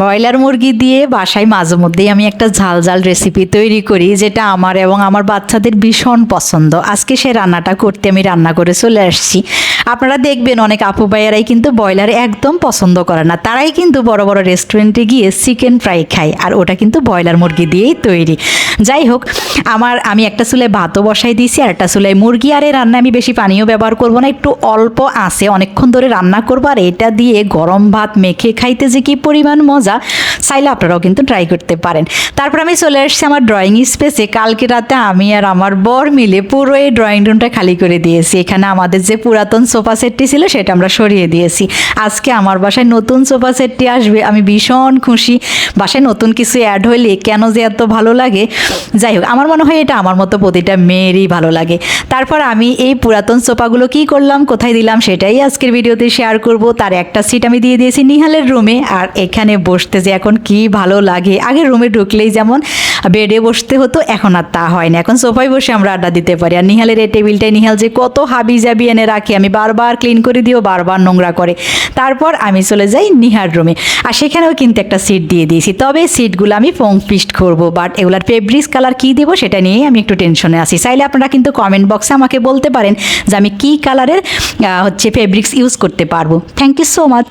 Broiler মুরগি দিয়ে বাসায় মাঝে মধ্যেই আমি একটা ঝাল ঝাল রেসিপি তৈরি করি, যেটা আমার এবং আমার বাচ্চাদের ভীষণ পছন্দ। আজকে সে রান্নাটা করতে আমি রান্না করে চলে আসছি। আপনারা দেখবেন অনেক আপু ভাইয়ারাই কিন্তু ব্রয়লার একদম পছন্দ করে না। তারাই কিন্তু বড় বড় রেস্টুরেন্টে গিয়ে চিকেন ফ্রাই খায়, আর ওটা কিন্তু ব্রয়লার মুরগি দিয়েই তৈরি। যাই হোক, আমার, আমি একটা চুলে ভাতও বসাই দিয়েছি, আর একটা চুলায় মুরগি, আর এই রান্না আমি বেশি পানিও ব্যবহার করব না, একটু অল্প আছে অনেকক্ষণ ধরে রান্না করব, আর এটা দিয়ে গরম ভাত মেখে খাইতে যে কি পরিমাণ মজা। চাইলে আপনারাও কিন্তু ট্রাই করতে পারেন। তারপর আমি চলে আসছি আমার ড্রয়িং স্পেসে কালকে রাতে আমি আর আমার বর মিলে পুরো এই ড্রয়িং রুমটা খালি করে দিয়েছি। এখানে আমাদের যে পুরাতন সোফা সেটটি ছিল, সেটা আমরা সরিয়ে দিয়েছি। আজকে আমার বাসায় নতুন সোফা সেটটি আসবে। আমি ভীষণ খুশি। বাসায় নতুন কিছু অ্যাড হইলে কেন যে এত ভালো লাগে? যাই হোক, আমার মনে হয় এটা আমার মতো প্রতিটা মেয়েরই ভালো লাগে। তারপর আমি এই পুরাতন সোফাগুলো কি করলাম, কোথায় দিলাম, সেটাই আজকের ভিডিওতে শেয়ার করব। তার একটা সিট আমি দিয়ে দিয়েছি নিহালের রুমে আর এখানে বসতে যে এখন কি ভালো লাগে। আগে রুমে ঢুকলেই যেমন বেডে বসতে হতো, এখন আর তা হয় না। এখন সোফায় বসে আমরা আড্ডা দিতে পারি। আর নিহালের এই টেবিলটায় নিহাল যে কত হাবি জাবি এনে রাখি, আমি বারবার ক্লিন করে দিও বারবার নোংরা করে। তারপর আমি চলে যাই নিহার রুমে আর সেখানেও কিন্তু একটা সিট দিয়ে দিয়েছি। তবে সিটগুলো আমি ফোম পিস্ট করব বাট এগুলার ফেব্রিক্স কালার কী দেবো সেটা নিয়েই আমি একটু টেনশনে আছি। চাইলে আপনারা কিন্তু কমেন্ট বক্সে আমাকে বলতে পারেন যে আমি কী কালারের হচ্ছে ফেব্রিক্স ইউজ করতে পারব। Thank you so much